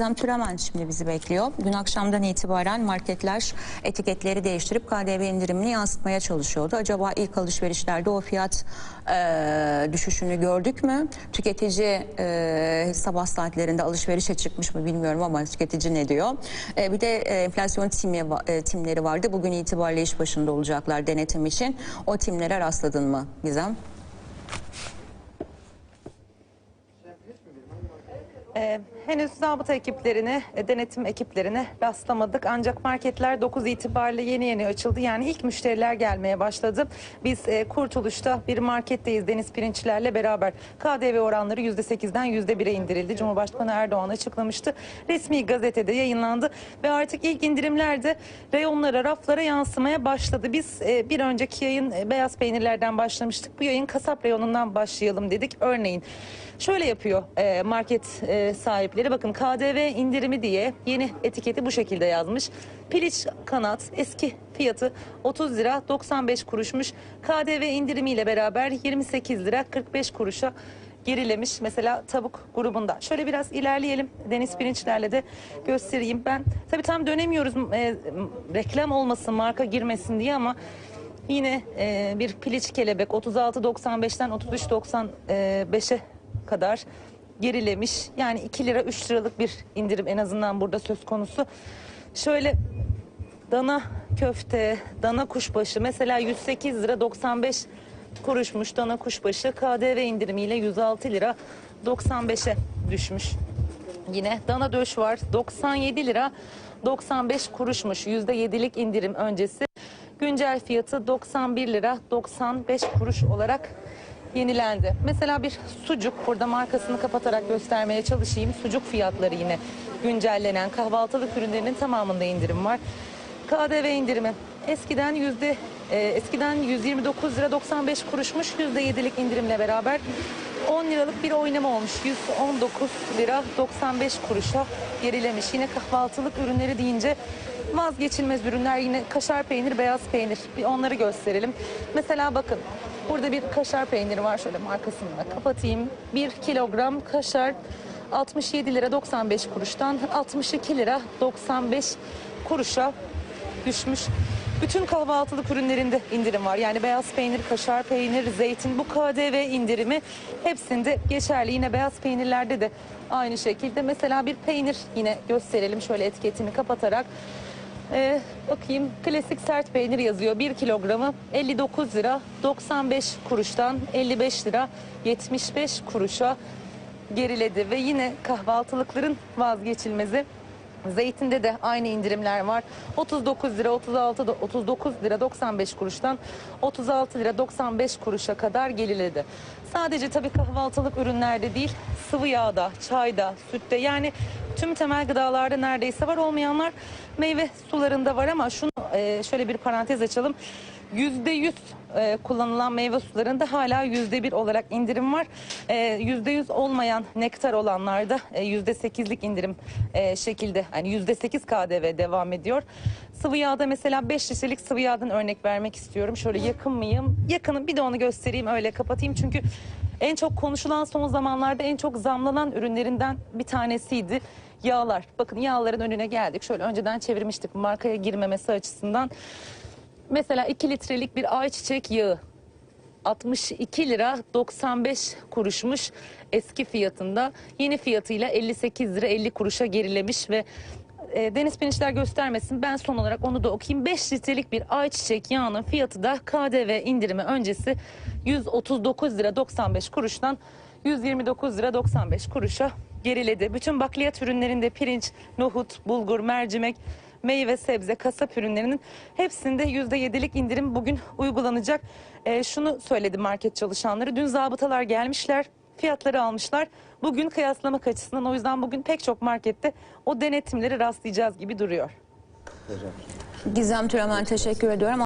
Gizem Türemen şimdi bizi bekliyor. Dün akşamdan itibaren marketler etiketleri değiştirip KDV indirimini yansıtmaya çalışıyordu. Acaba ilk alışverişlerde o fiyat e, düşüşünü gördük mü? Tüketici e, sabah saatlerinde alışverişe çıkmış mı bilmiyorum ama tüketici ne diyor? E, bir de e, enflasyon timi, e, timleri vardı. Bugün itibariyle iş başında olacaklar denetim için. O timlere rastladın mı Gizem? Ee, henüz zabıta ekiplerine, e, denetim ekiplerine rastlamadık. Ancak marketler 9 itibariyle yeni yeni açıldı. Yani ilk müşteriler gelmeye başladı. Biz e, Kurtuluş'ta bir marketteyiz Deniz Pirinçlerle beraber. KDV oranları %8'den %1'e indirildi. Cumhurbaşkanı Erdoğan açıklamıştı. Resmi gazetede yayınlandı ve artık ilk indirimler de reyonlara, raflara yansımaya başladı. Biz e, bir önceki yayın e, beyaz peynirlerden başlamıştık. Bu yayın kasap reyonundan başlayalım dedik. Örneğin Şöyle yapıyor e, market e, sahipleri. Bakın KDV indirimi diye yeni etiketi bu şekilde yazmış. Piliç kanat eski fiyatı 30 lira 95 kuruşmuş. KDV indirimiyle beraber 28 lira 45 kuruşa gerilemiş. Mesela tavuk grubunda. Şöyle biraz ilerleyelim. Deniz pirinçlerle de göstereyim. Ben tabii tam dönemiyoruz e, reklam olmasın, marka girmesin diye ama Yine e, bir piliç kelebek 36.95'ten 33.95'e kadar gerilemiş. Yani 2 lira 3 liralık bir indirim en azından burada söz konusu. Şöyle dana köfte, dana kuşbaşı mesela 108 lira 95 kuruşmuş dana kuşbaşı KDV indirimiyle 106 lira 95'e düşmüş. Yine dana döş var 97 lira 95 kuruşmuş %7'lik indirim öncesi. Güncel fiyatı 91 lira 95 kuruş olarak yenilendi. Mesela bir sucuk burada markasını kapatarak göstermeye çalışayım. Sucuk fiyatları yine güncellenen kahvaltılık ürünlerinin tamamında indirim var. KDV indirimi eskiden yüzde e, eskiden 129 lira 95 kuruşmuş yüzde yedilik indirimle beraber 10 liralık bir oynama olmuş. 119 lira 95 kuruşa gerilemiş. Yine kahvaltılık ürünleri deyince vazgeçilmez ürünler yine kaşar peynir, beyaz peynir. Bir onları gösterelim. Mesela bakın burada bir kaşar peyniri var. Şöyle markasını da kapatayım. 1 kilogram kaşar 67 lira 95 kuruştan 62 lira 95 kuruşa düşmüş. Bütün kahvaltılık ürünlerinde indirim var. Yani beyaz peynir, kaşar peynir, zeytin bu KDV indirimi hepsinde geçerli. Yine beyaz peynirlerde de aynı şekilde. Mesela bir peynir yine gösterelim şöyle etiketini kapatarak. Ee, bakayım. Klasik sert peynir yazıyor. 1 kilogramı 59 lira. 95 kuruştan 55 lira. 75 kuruşa geriledi. Ve yine kahvaltılıkların vazgeçilmezi Zeytinde de aynı indirimler var. 39 lira 36 da 39 lira 95 kuruştan 36 lira 95 kuruşa kadar geriledi. Sadece tabii kahvaltılık ürünlerde değil, sıvı yağda, çayda, sütte yani tüm temel gıdalarda neredeyse var olmayanlar meyve sularında var ama şunu e, şöyle bir parantez açalım. %100 e, kullanılan meyve sularında hala %1 olarak indirim var. E, %100 olmayan nektar olanlarda e, %8'lik indirim e, şekilde hani %8 KDV devam ediyor. Sıvı yağda mesela 5 litrelik sıvı yağdan örnek vermek istiyorum. Şöyle yakın mıyım? Yakınım bir de onu göstereyim öyle kapatayım çünkü en çok konuşulan son zamanlarda en çok zamlanan ürünlerinden bir tanesiydi yağlar. Bakın yağların önüne geldik. Şöyle önceden çevirmiştik markaya girmemesi açısından. Mesela 2 litrelik bir ayçiçek yağı 62 lira 95 kuruşmuş eski fiyatında. Yeni fiyatıyla 58 lira 50 kuruşa gerilemiş ve e, Deniz Pirinçler göstermesin ben son olarak onu da okuyayım. 5 litrelik bir ayçiçek yağının fiyatı da KDV indirimi öncesi 139 lira 95 kuruştan 129 lira 95 kuruşa geriledi. Bütün bakliyat ürünlerinde pirinç, nohut, bulgur, mercimek, meyve, sebze, kasap ürünlerinin hepsinde %7'lik indirim bugün uygulanacak. Ee, şunu söyledi market çalışanları. Dün zabıtalar gelmişler, fiyatları almışlar. Bugün kıyaslamak açısından o yüzden bugün pek çok markette o denetimleri rastlayacağız gibi duruyor. Gizem Türemen teşekkür ediyorum.